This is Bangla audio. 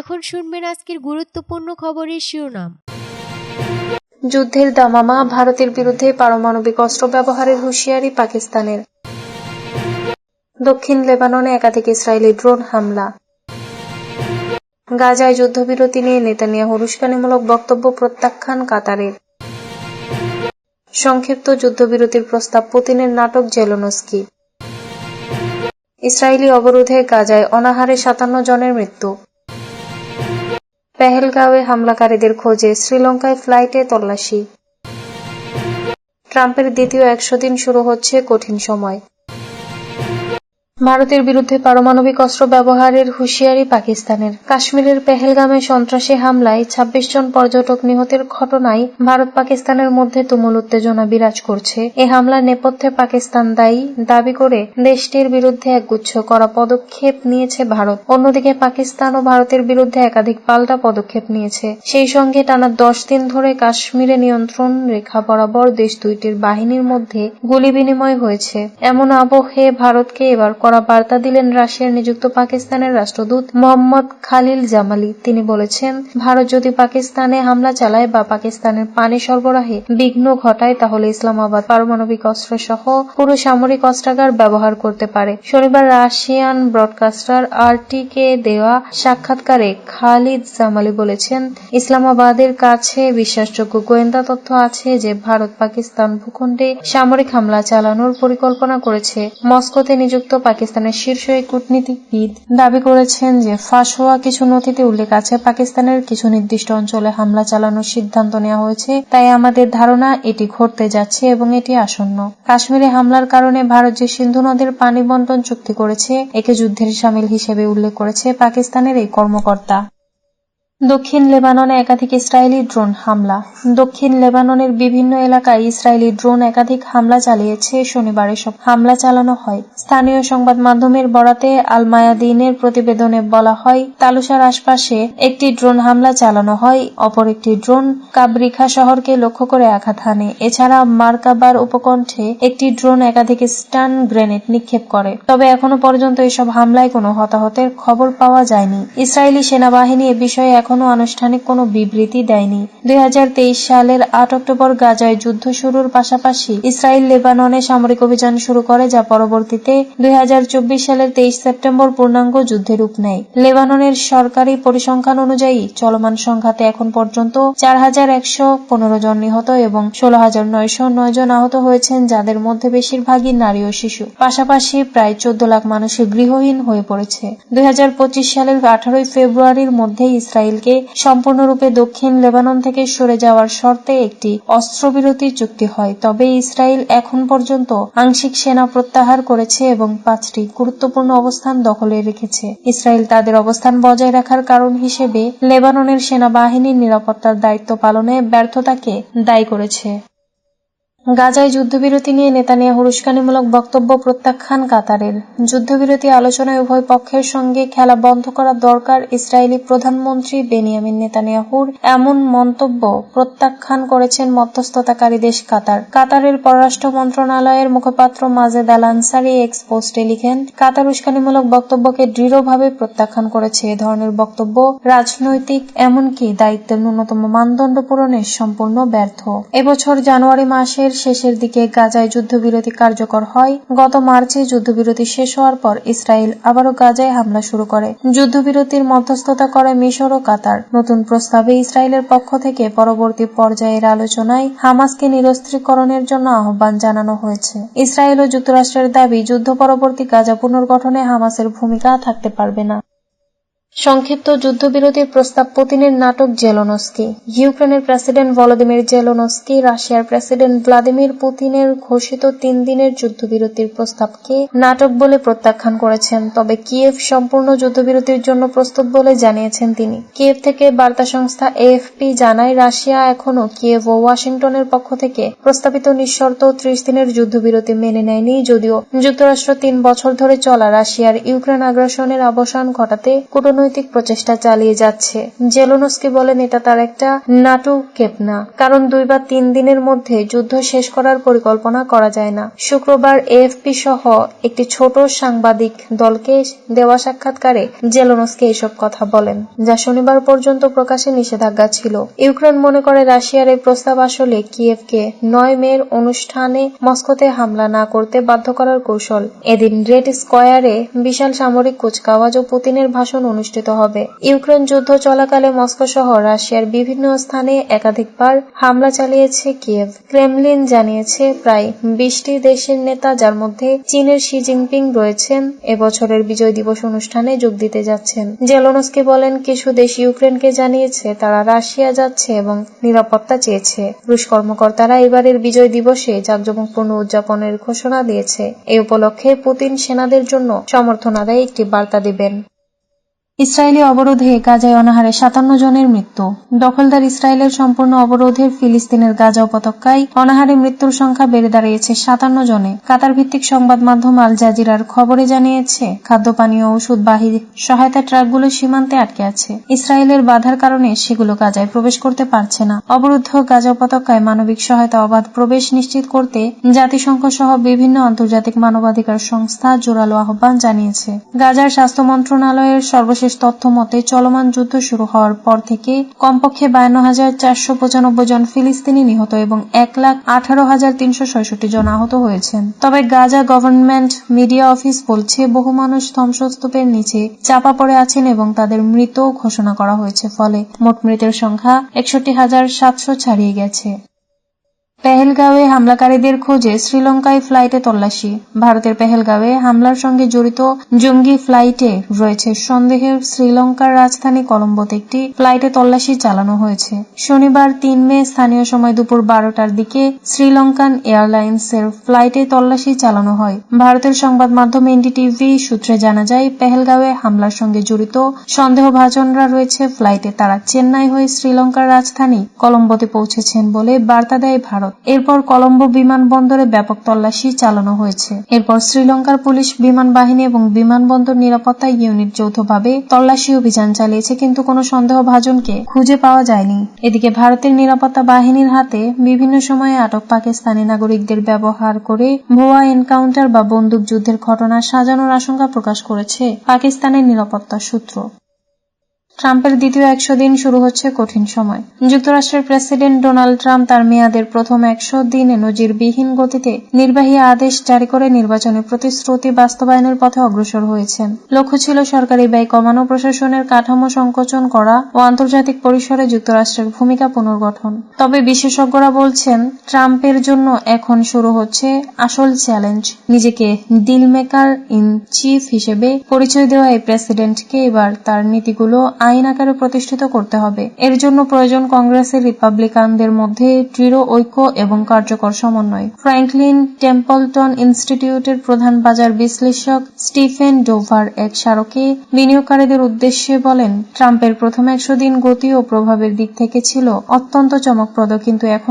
এখন শুনবেন আজকের গুরুত্বপূর্ণ খবরের শিরোনাম। যুদ্ধের দামামা ভারতের বিরুদ্ধে পারমাণবিক অস্ত্র ব্যবহারের হুঁশিয়ারি পাকিস্তানের। দক্ষিণ লেবাননে একাধিক ইসরায়েলি ড্রোন হামলা। গাজায় যুদ্ধবিরতি নিয়ে নেতানিয়াহু উস্কানিমূলক বক্তব্য প্রত্যাখ্যান কাতারের। সংক্ষিপ্ত যুদ্ধবিরতির প্রস্তাব পুতিনের নাটক জেলোনস্কি। ইসরায়েলি অবরোধে গাজায় অনাহারে সাতান্ন জনের মৃত্যু। পেহেলগাঁওয়ে হামলাকারীদের খোঁজে শ্রীলঙ্কায় ফ্লাইটে তল্লাশি। ট্রাম্পের দ্বিতীয় একশো দিন শুরু হচ্ছে কঠিন সময়। ভারতের বিরুদ্ধে পারমাণবিক অস্ত্র ব্যবহারের হুঁশিয়ারি পাকিস্তানের। কাশ্মীরের পেহেলগামে সন্ত্রাসী হামলায় ২৬ জন পর্যটক নিহতের ঘটনায় ভারত পাকিস্তানের মধ্যে তুমুল উত্তেজনা বিরাজ করছে। এ হামলার নেপথ্যে পাকিস্তান দায়ী দাবি করে দেশটির বিরুদ্ধে একগুচ্ছ করা পদক্ষেপ নিয়েছে ভারত। অন্যদিকে পাকিস্তান ও ভারতের বিরুদ্ধে একাধিক পাল্টা পদক্ষেপ নিয়েছে। সেই সঙ্গে টানা দশ দিন ধরে কাশ্মীরে নিয়ন্ত্রণ রেখা বরাবর দেশ দুইটির বাহিনীর মধ্যে গুলি বিনিময় হয়েছে। এমন আবহে ভারতকে এবার করা বার্তা দিলেন রাশিয়ার নিযুক্ত পাকিস্তানের রাষ্ট্রদূত মোহাম্মদ খালিল জামালি। তিনি বলেছেন, ভারত যদি পাকিস্তানে হামলা চালায় বা পাকিস্তানের পানি সরবরাহে বিঘ্ন ঘটায়, তাহলে ইসলামাবাদ পারমাণবিক অস্ত্র সহ পুরো সামরিক অস্ত্রাগার ব্যবহার করতে পারে। শনিবার রাশিয়ান ব্রডকাস্টার আরটি কে দেওয়া সাক্ষাৎকারে খালিদ জামালি বলেছেন, ইসলামাবাদের কাছে বিশ্বাসযোগ্য গোয়েন্দা তথ্য আছে যে ভারত পাকিস্তান ভূখণ্ডে সামরিক হামলা চালানোর পরিকল্পনা করেছে। মস্কোতে নিযুক্ত পাকিস্তানের শীর্ষ এই কূটনীতিবিদ দাবি করেছেন যে ফাঁস হওয়া কিছু নথিতে উল্লেখ আছে, পাকিস্তানের কিছু নির্দিষ্ট অঞ্চলে হামলা চালানোর সিদ্ধান্ত নেওয়া হয়েছে। তাই আমাদের ধারণা এটি ঘটতে যাচ্ছে এবং এটি আসন্ন। কাশ্মীরে হামলার কারণে ভারত যে সিন্ধু নদের পানি বন্টন চুক্তি করেছে, একে যুদ্ধের সামিল হিসেবে উল্লেখ করেছে পাকিস্তানের এই কর্মকর্তা। দক্ষিণ লেবাননে একাধিক ইসরায়েলি ড্রোন হামলা। দক্ষিণ লেবাননের বিভিন্ন এলাকায় ইসরায়েলি ড্রোন একাধিক হামলা চালিয়েছে শনিবার এসব হামলা চালানো হয়। স্থানীয় সংবাদ মাধ্যমের বরাতে আল মায়াদিনের প্রতিবেদনে বলা হয় তালুসার আশপাশে একটি ড্রোন হামলা চালানো হয়, অপর একটি ড্রোন কাবরিখা শহরকে লক্ষ্য করে আঘাত হানে। এছাড়া মার্কাবার উপকণ্ঠে একটি ড্রোন একাধিক স্টান গ্রেনেড নিক্ষেপ করে। তবে এখনও পর্যন্ত এসব হামলায় কোনো হতাহতের খবর পাওয়া যায়নি। ইসরায়েলি সেনাবাহিনী এ বিষয়ে এখনও আনুষ্ঠানিক কোনো বিবৃতি দেয়নি। দুই হাজার তেইশ সালের আট অক্টোবর গাজায় যুদ্ধ শুরুর পাশাপাশি ইসরায়েল লেবাননে সামরিক অভিযান শুরু করে, যা পরবর্তীতে দুই সালের তেইশ সেপ্টেম্বর পূর্ণাঙ্গ যুদ্ধে রূপ নেয়। লেবাননের সরকারি পরিসংখ্যান অনুযায়ী চলমান সংঘাতে এখন পর্যন্ত চার হাজার একশো পনেরো জন নিহত এবং ষোলো হাজার নয়শো নয় জন আহত হয়েছেন, যাদের মধ্যে বেশিরভাগই নারী ও শিশু। পাশাপাশি প্রায় চোদ্দ লাখ মানুষই গৃহহীন হয়ে পড়েছে। দুই হাজার পঁচিশ সালের আঠারোই ফেব্রুয়ারির মধ্যেই ইসরায়েলকে সম্পূর্ণরূপে দক্ষিণ লেবানন থেকে সরে যাওয়ার শর্তে একটি অস্ত্রবিরতি চুক্তি হয়। তবে ইসরায়েল এখন পর্যন্ত আংশিক সেনা প্রত্যাহার করেছে এবং পাঁচটি গুরুত্বপূর্ণ অবস্থান দখলে রেখেছে। ইসরায়েল তাদের অবস্থান বজায় রাখার কারণ হিসেবে লেবাননের সেনাবাহিনীর নিরাপত্তার দায়িত্ব পালনে ব্যর্থতাকে দায়ী করেছে। গাজায় যুদ্ধবিরতি নিয়ে নেতানিয়াহু উস্কানিমূলক বক্তব্য প্রত্যাখ্যান কাতারের। যুদ্ধবিরতি আলোচনায় উভয় পক্ষের সঙ্গে খেলা বন্ধ করা দরকার ইসরায়েলি প্রধানমন্ত্রী বেনিয়ামিন নেতানিয়াহুর এমন মন্তব্য প্রত্যাখ্যান করেছেন মধ্যস্থতাকারী দেশ কাতার। কাতারের পররাষ্ট্র মন্ত্রণালয়ের মুখপাত্র মাজেদ আল আনসারি এক্স পোস্টে লিখেন, কাতার উস্কানিমূলক বক্তব্যকে দৃঢ়ভাবে প্রত্যাখ্যান করেছে এ ধরনের বক্তব্য রাজনৈতিক এমনকি দায়িত্বের ন্যূনতম মানদণ্ড পূরণে সম্পূর্ণ ব্যর্থ। এবছর জানুয়ারি মাসের শেষের দিকে গাজায় যুদ্ধবিরতি কার্যকর হয়। গত মার্চে যুদ্ধবিরতি শেষ হওয়ার পর ইসরায়েল আবারও গাজায় হামলা শুরু করে। যুদ্ধবিরতির মধ্যস্থতা করে মিশর ও কাতার। নতুন প্রস্তাবে ইসরায়েলের পক্ষ থেকে পরবর্তী পর্যায়ের আলোচনায় হামাসকে নিরস্ত্রীকরণের জন্য আহ্বান জানানো হয়েছে। ইসরায়েল ও যুক্তরাষ্ট্রের দাবি, যুদ্ধ পরবর্তী গাজা পুনর্গঠনে হামাসের ভূমিকা থাকতে পারবে না। সংক্ষিপ্ত যুদ্ধবিরতির প্রস্তাব পুতিনের নাটক জেলোনস্কি। ইউক্রেনের প্রেসিডেন্ট ভলোদিমির জেলোনস্কি, রাশিয়ার প্রেসিডেন্ট ভ্লাদিমির পুতিনের ঘোষিত তিন দিনের যুদ্ধবিরতির প্রস্তাবকে নাটক বলে প্রত্যাখ্যান করেছেন। তবে কিয়েভ সম্পূর্ণ যুদ্ধবিরতির জন্য প্রস্তুত বলে জানিয়েছেন তিনি। কিয়েভ থেকে বার্তা সংস্থা এএফপি জানায়, রাশিয়া এখনও কিয়েভ ও ওয়াশিংটনের পক্ষ থেকে প্রস্তাবিত নিঃশর্ত ত্রিশ দিনের যুদ্ধবিরতি মেনে নেয়নি। যদিও যুক্তরাষ্ট্র তিন বছর ধরে চলা রাশিয়ার ইউক্রেন আগ্রাসনের অবসান ঘটাতে কূটনৈতিক কূটনৈতিক প্রচেষ্টা চালিয়ে যাচ্ছে। জেলোনস্কি বলেন, এটা তার একটা নাটু কেপনা। কারণ দুই বা তিন দিনের মধ্যে যুদ্ধ শেষ করার পরিকল্পনা করা যায় না। শুক্রবার এএফপি সহ একটি ছোট সাংবাদিক দলকে দেওয়া সাক্ষাৎকারে জেলোনস্কি এসব কথা বলেন, যা শনিবার পর্যন্ত প্রকাশে নিষেধাজ্ঞা ছিল। ইউক্রেন মনে করে রাশিয়ার এই প্রস্তাব আসলে কিয়েভকে নয় মের অনুষ্ঠানে মস্কোতে হামলা না করতে বাধ্য করার কৌশল। এদিন রেড স্কয়ারে বিশাল সামরিক কুচকাওয়াজ ও পুতিনের ভাষণ অনুষ্ঠিত হবে। ইউক্রেন যুদ্ধ চলাকালে মস্কো সহ রাশিয়ার বিভিন্ন স্থানে একাধিকবার হামলা চালিয়েছে কিয়েভ। ক্রেমলিন জানিয়েছে, প্রায় বিশটি দেশের নেতা, যার মধ্যে চীনের শি জিনপিং রয়েছেন, এবছরের বিজয় দিবস অনুষ্ঠানে যোগ দিতে যাচ্ছেন। জেলোনস্কি বলেন, কিছু দেশ ইউক্রেনকে জানিয়েছে, তারা রাশিয়া যাচ্ছে এবং নিরাপত্তা চেয়েছে। রুশ কর্মকর্তারা এবারের বিজয় দিবসে জাঁকজমকপূর্ণ উদযাপনের ঘোষণা দিয়েছে। এই উপলক্ষে পুতিন সেনাদের জন্য সমর্থন আদায়ে একটি বার্তা দিবেন। ইসরায়েলি অবরোধে গাজায় অনাহারে সাতান্ন জনের মৃত্যু। দখলদার ইসরায়েলের সম্পূর্ণ অবরোধের ফিলিস্তিনের গাজা উপত্যকায় অনাহারে মৃত্যুর সংখ্যা বেড়ে দাঁড়িয়েছে সাতান্ন জনে। কাতার ভিত্তিক সংবাদ মাধ্যম আল জাজিরার খবরে জানিয়েছে খাদ্য পানীয় ওষুধ বাহী সহায়তা ট্রাকগুলো সীমান্তে আটকে আছে। ইসরায়েলের বাধার কারণে সেগুলো গাজায় প্রবেশ করতে পারছে না। অবরুদ্ধ গাজা উপত্যকায় মানবিক সহায়তা অবাধ প্রবেশ নিশ্চিত করতে জাতিসংঘ সহ বিভিন্ন আন্তর্জাতিক মানবাধিকার সংস্থা জোরালো আহ্বান জানিয়েছে। গাজার স্বাস্থ্য মন্ত্রণালয়ের সর্বশেষ তথ্য মতে, চলমান যুদ্ধ শুরু হওয়ার পর থেকে কমপক্ষে বায়ান্ন হাজার চারশো পঁচানব্বই জন ফিলিস্তিনি নিহত এবং এক লাখ আঠারো হাজার তিনশো ছয়ষট্টি জন আহত হয়েছেন। তবে গাজা গভর্নমেন্ট মিডিয়া অফিস বলছে, বহু মানুষ ধ্বংসস্তূপের নিচে চাপা পড়ে আছেন এবং তাদের মৃত ঘোষণা করা হয়েছে। ফলে মোট মৃতের সংখ্যা একষট্টি হাজার সাতশো ছাড়িয়ে গেছে। পেহেলগাঁওয়ে হামলাকারীদের খোঁজে শ্রীলঙ্কায় ফ্লাইটে তল্লাশি। ভারতের পেহেলগাঁওয়ে হামলার সঙ্গে জড়িত জঙ্গি ফ্লাইটে রয়েছে সন্দেহে শ্রীলঙ্কার রাজধানী কলম্বোতে একটি ফ্লাইটে তল্লাশি চালানো হয়েছে। শনিবার তিন মে স্থানীয় সময় দুপুর বারোটার দিকে শ্রীলঙ্কান এয়ারলাইন্সের ফ্লাইটে তল্লাশি চালানো হয়। ভারতের সংবাদ মাধ্যম এনডিটিভি সূত্রে জানা যায়, পেহেলগাঁওয়ে হামলার সঙ্গে জড়িত সন্দেহভাজনরা রয়েছে ফ্লাইটে। তারা চেন্নাই হয়ে শ্রীলঙ্কার রাজধানী কলম্বোতে পৌঁছেছেন বলে বার্তা দেয় ভারত। এরপর কলম্বো বিমানবন্দরে ব্যাপক তল্লাশি চালানো হয়েছে। এরপর শ্রীলঙ্কার পুলিশ বিমান বাহিনী এবং বিমানবন্দর নিরাপত্তা ইউনিট যৌথভাবে তল্লাশি অভিযান চালিয়েছে, কিন্তু কোনো সন্দেহভাজনকে খুঁজে পাওয়া যায়নি। এদিকে ভারতের নিরাপত্তা বাহিনীর হাতে বিভিন্ন সময়ে আটক পাকিস্তানি নাগরিকদের ব্যবহার করে ভুয়া এনকাউন্টার বা বন্দুক যুদ্ধের ঘটনা সাজানোর আশঙ্কা প্রকাশ করেছে পাকিস্তানের নিরাপত্তা সূত্র। ট্রাম্পের দ্বিতীয় একশো দিন শুরু হচ্ছে কঠিন সময়। যুক্তরাষ্ট্রের প্রেসিডেন্ট ডোনাল্ড ট্রাম্প তার মেয়াদের প্রথম একশো দিনে নজিরবিহীন গতিতে নির্বাহী আদেশ জারি করে নির্বাচনের প্রতিশ্রুতি বাস্তবায়নের পথে অগ্রসর হয়েছেন। লক্ষ্য ছিল সরকারি ব্যয় কমানো, প্রশাসনের কাঠামো সংকোচন করা ও আন্তর্জাতিক পরিসরে যুক্তরাষ্ট্রের ভূমিকা পুনর্গঠন। তবে বিশেষজ্ঞরা বলছেন, ট্রাম্পের জন্য এখন শুরু হচ্ছে আসল চ্যালেঞ্জ। নিজেকে ডিল মেকার ইন চিফ হিসেবে পরিচয় দেওয়া এই প্রেসিডেন্টকে এবার তার নীতিগুলো আইন আকারে প্রতিষ্ঠিত করতে হবে। এর জন্য প্রয়োজন কংগ্রেসের রিপাবলিকানদের মধ্যে দৃঢ় ঐক্য এবং কার্যকর সমন্বয়। ফ্র্যাঙ্কলিন টেম্পলটন ইনস্টিটিউটের প্রধান বাজার বিশ্লেষক স্টিফেন ডোভার এক স্মারকে বিনিয়োগকারীদের উদ্দেশ্যে বলেন, ট্রাম্পের প্রথম একশো দিন গতি ও প্রভাবের দিক থেকে ছিল অত্যন্ত চমকপ্রদ, কিন্তু এখন